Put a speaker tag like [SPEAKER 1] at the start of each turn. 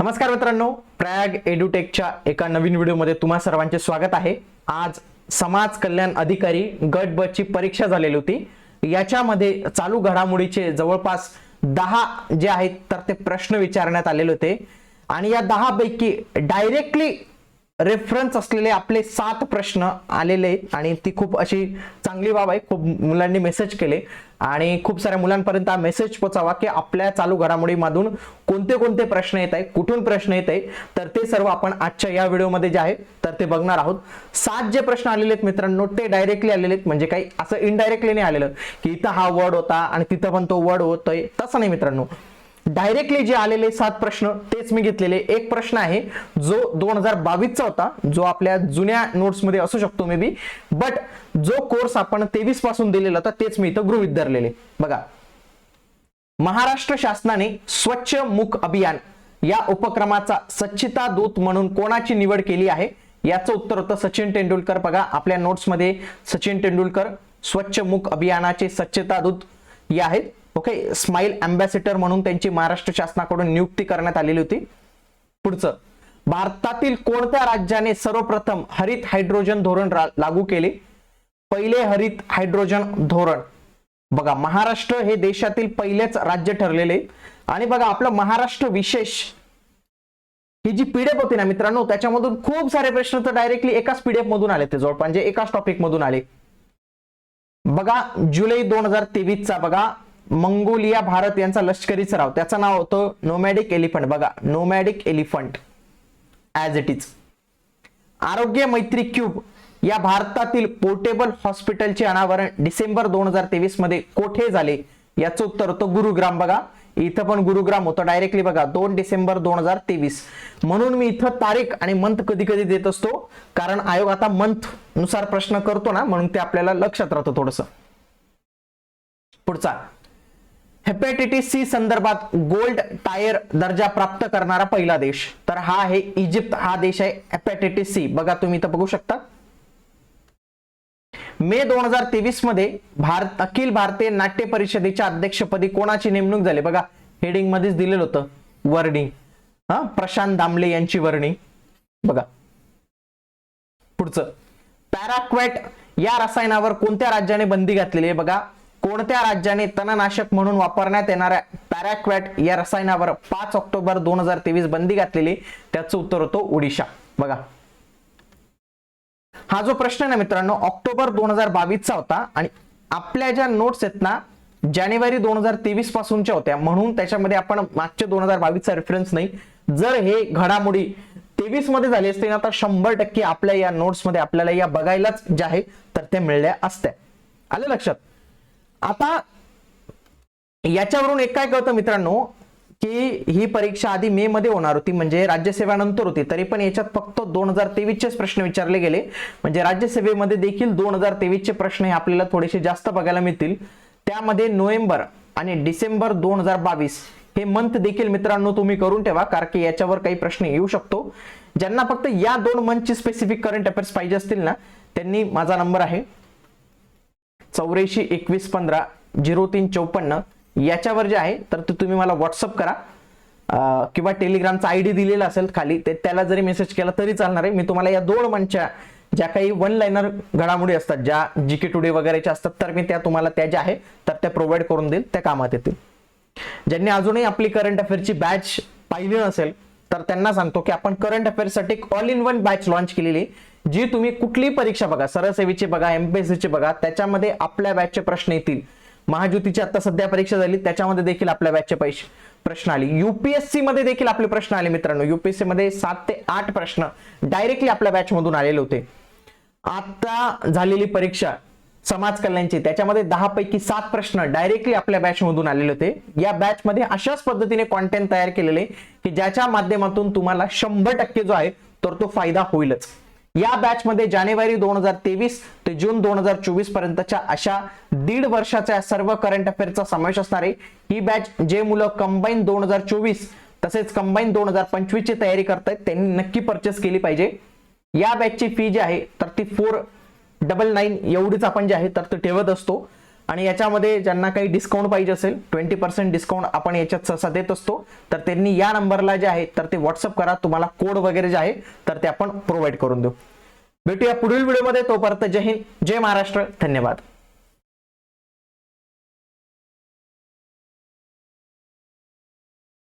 [SPEAKER 1] नमस्कार मित्रांनो प्रयाग एड्युटेकच्या एका नवीन व्हिडिओमध्ये तुम्हा सर्वांचे स्वागत आहे. आज समाज कल्याण अधिकारी गट ब ची परीक्षा झालेली होती. याच्यामध्ये चालू घडामोडीचे जवळपास दहा जे आहेत तर ते प्रश्न विचारण्यात आलेले होते. आणि या दहा पैकी डायरेक्टली रेफरन्स असलेले आपले सात प्रश्न आलेले आहेत आणि ती खूप अशी चांगली बाब आहे. खूप मुलांनी मेसेज केले. आणि खूप साऱ्या मुलांपर्यंत हा मेसेज पोचावा की आपल्या चालू घडामोडीमधून कोणते कोणते प्रश्न येत आहे कुठून प्रश्न येत आहे तर ते सर्व आपण आजच्या या व्हिडिओमध्ये जे आहे तर ते बघणार आहोत. सात जे प्रश्न आलेले आहेत मित्रांनो ते डायरेक्टली आलेले आहेत. म्हणजे काही असं इनडायरेक्टली नाही आलेलं की इथं हा वर्ड होता आणि तिथं पण तो वर्ड होतोय. तसं नाही मित्रांनो. डायरेक्टली जे आलेले सात प्रश्न तेच मी घेतलेले. एक प्रश्न आहे जो दोन हजार बावीसचा होता जो आपल्या जुन्या नोट्समध्ये असू शकतो मे बी बट जो कोर्स आपण तेवीसपासून दिलेला होता तेच मी इथं गृहित धरलेले. बघा. महाराष्ट्र शासनाने स्वच्छ मुख अभियान या उपक्रमाचा स्वच्छता दूत म्हणून कोणाची निवड केली आहे? याचं उत्तर होतं सचिन तेंडुलकर. बघा आपल्या नोट्समध्ये सचिन तेंडुलकर स्वच्छ मुख अभियानाचे स्वच्छता दूत या आहेत. ओके स्माइल अँबॅसिडर म्हणून त्यांची महाराष्ट्र शासनाकडून नियुक्ती करण्यात आलेली होती. पुढचं भारतातील कोणत्या राज्याने सर्वप्रथम हरित हायड्रोजन धोरण लागू केले? पहिले हरित हायड्रोजन धोरण. बघा महाराष्ट्र हे देशातील पहिलेच राज्य ठरलेले. आणि बघा आपलं महाराष्ट्र विशेष ही जी पीडीएफ होती ना मित्रांनो त्याच्यामधून खूप सारे प्रश्न तर डायरेक्टली एकाच पीडीएफ मधून आले ते जवळपास म्हणजे एकाच टॉपिक मधून आले. बघा जुलै दोन हजार तेवीसचा बघा मंगोलिया भारत यांचा लष्करी सराव त्याचं नाव होतं नोमॅडिक एलिफंट बघा nomadic elephant as it is Aarogya Maitri cube या भारतातील पोर्टेबल हॉस्पिटलचे अनावरण डिसेंबर दोन हजार तेवीसमध्ये कोठे झाले? याचं उत्तर होतं गुरुग्राम. बघा इथं पण गुरुग्राम होतं डायरेक्टली बघा दोन डिसेंबर दोन हजार तेवीस. म्हणून मी इथं तारीख आणि मंथ कधी कधी देत असतो कारण आयोग आता मंथनुसार प्रश्न करतो ना म्हणून ते आपल्याला लक्षात राहतं थोडस. पुढचा. हेपॅटिटिस सी संदर्भात गोल्ड टायर दर्जा प्राप्त करणारा पहिला देश. तर हा आहे इजिप्त हा देश आहे हेपेटायटिस सी बघा तुम्ही इथं बघू शकता. मे दोन हजार तेवीसमध्ये भारत अखिल भारतीय नाट्य परिषदेच्या अध्यक्षपदी कोणाची नेमणूक झाली? बघा हेडिंग मध्येच दिलेलं होतं वर्णी. हा प्रशांत दामले यांची वर्णी. बघा. पुढचं. पॅराक्वेट या रसायनावर कोणत्या राज्याने बंदी घातलेली आहे? बघा कोणत्या राज्याने तणनाशक म्हणून वापरण्यात येणाऱ्या पॅराक्वेट या रसायनावर पाच ऑक्टोबर दोन हजार तेवीस बंदी घातलेली? त्याचं उत्तर होतं ओडिशा. बघा. हा जो प्रश्न आहे ना मित्रांनो ऑक्टोबर दोन हजार बावीसचा होता आणि आपल्या ज्या नोट्स आहेत ना जानेवारी दोन हजार तेवीस पासूनच्या होत्या. म्हणून त्याच्यामध्ये आपण मागच्या दोन हजार बावीसचा रेफरन्स नाही. जर हे घडामोडी तेवीसमध्ये झाली असते ना तर शंभर टक्के आपल्या या नोट्समध्ये आपल्याला या बघायलाच ज्या आहे तर त्या मिळल्या असत्या. आलं लक्षात? आता याच्यावरून एक काय कळतं मित्रांनो की ही परीक्षा आधी मे मध्ये होणार होती म्हणजे राज्यसेवेनंतर होती तरी पण याच्यात फक्त दोन हजार तेवीसचेच प्रश्न विचारले गेले. म्हणजे राज्यसेवेमध्ये देखील दोन हजार तेवीसचे प्रश्न हे आपल्याला थोडेसे जास्त बघायला मिळतील. त्यामध्ये नोव्हेंबर आणि डिसेंबर दोन हजार बावीस हे मंथ देखील मित्रांनो तुम्ही करून ठेवा कारण की याच्यावर काही प्रश्न येऊ शकतो. ज्यांना फक्त या दोन मंथची स्पेसिफिक करंट अफेअर्स पाहिजे असतील ना त्यांनी माझा नंबर आहे. चौऱ्याऐंशी एकवीस पंधरा झिरो तीन चौपन्न याच्यावर जे आहे तर ते तुम्ही मला व्हॉट्सअप करा. किंवा टेलिग्रामचा आय डी दिलेला असेल खाली ते त्याला जरी मेसेज केला तरी चालणार आहे. मी तुम्हाला या दोन मंचच्या ज्या काही वन लाईनर घडामोडी असतात ज्या जी के टुडे वगैरेच्या असतात तर मी त्या तुम्हाला त्या ज्या आहे तर त्या प्रोव्हाइड करून देईल त्या कामात येतील. ज्यांनी अजूनही आपली करंट अफेअरची बॅच पाहिली नसेल तर त्यांना सांगतो की आपण करंट अफेअर्ससाठी एक all in one batch launch केलेली जी तुम्ही कुठलीही परीक्षा बघा सरळ बघा एमपीएससीची बघा त्याच्यामध्ये आपल्या बॅचचे प्रश्न येतील. महाज्योतीची आता सध्या परीक्षा झाली त्याच्यामध्ये देखील आपल्या बॅचचे पैसे प्रश्न आले. युपीएससी मध्ये देखील आपले प्रश्न आले मित्रांनो. युपीएससी मध्ये सात ते आठ प्रश्न डायरेक्टली आपल्या बॅच मधून आलेले होते. आता झालेली परीक्षा समाज कल्याणचे. त्याच्यामध्ये दहा पैकी सात प्रश्न डायरेक्टली आपल्या बॅचमधून आलेले होते. या बॅचमध्ये अशाच पद्धतीने कॉन्टेंट तयार केलेले की ज्याच्या माध्यमातून तुम्हाला शंभर टक्के जो आहे तर तो फायदा होईलच. या बॅचमध्ये जानेवारी दोन हजार तेवीस ते जून दोन हजार चोवीस पर्यंतच्या अशा दीड वर्षाच्या सर्व करंट अफेअरचा समावेश असणार आहे ही बॅच जे मुलं कंबाईन दोन हजार चोवीस तसेच कंबाईन दोन हजार पंचवीस ची तयारी करतायत त्यांनी नक्की परचेस केली पाहिजे. या बॅचची फी जी आहे तर ती फोर डबल नाईन एवढीच आपण जे आहे तर ते ठेवत असतो. आणि याच्यामध्ये ज्यांना काही डिस्काउंट पाहिजे असेल ट्वेंटी पर्सेंट डिस्काउंट आपण याच्यात सहसा देत असतो. तर त्यांनी या नंबरला जे आहे तर ते व्हॉट्सअप करा. तुम्हाला कोड वगैरे जे आहे तर ते आपण प्रोव्हाइड करून देऊ. भेटूया पुढील व्हिडिओमध्ये तोपर्यंत जय हिंद जय महाराष्ट्र. धन्यवाद.